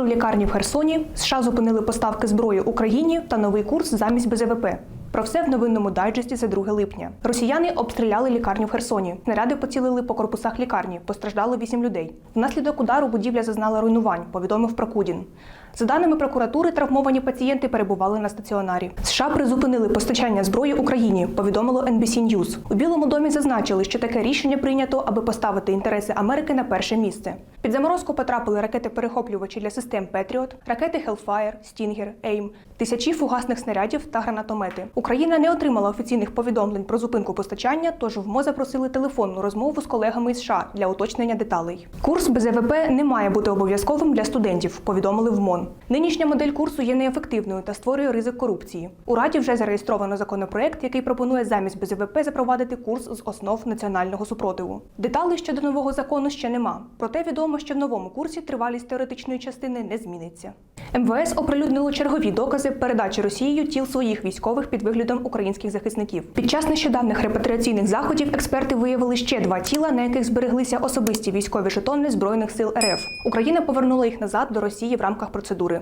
обстріл лікарні в Херсоні, США зупинили поставки зброї Україні та новий курс замість БЗВП. Про все в новинному дайджесті за 2 липня. Росіяни обстріляли лікарню в Херсоні. Снаряди поцілили по корпусах лікарні. Постраждало 8 людей. Внаслідок удару будівля зазнала руйнувань, повідомив Прокудін. За даними прокуратури, травмовані пацієнти перебували на стаціонарі. США призупинили постачання зброї Україні, повідомило NBC News. У Білому домі зазначили, що таке рішення прийнято, аби поставити інтереси Америки на перше місце. Під заморозку потрапили ракети-перехоплювачі для систем Петріот, ракети Hellfire, Stinger, AIM, тисячі фугасних снарядів та гранатомети. Україна не отримала офіційних повідомлень про зупинку постачання, тож в МО запросили телефонну розмову з колегами із США для уточнення деталей. Курс БЗВП не має бути обов'язковим для студентів, повідомили в МОН. Нинішня модель курсу є неефективною та створює ризик корупції. У Раді вже зареєстровано законопроект, який пропонує замість БЗВП запровадити курс з основ національного супротиву. Деталей щодо нового закону ще нема. Проте відомо, що в новому курсі тривалість теоретичної частини не зміниться. МВС оприлюднило чергові докази передачі Росією тіл своїх військових під виглядом українських захисників. Під час нещодавних репатріаційних заходів експерти виявили ще два тіла, на яких збереглися особисті військові жетони збройних сил РФ. Україна повернула їх назад до Росії в рамках процедури.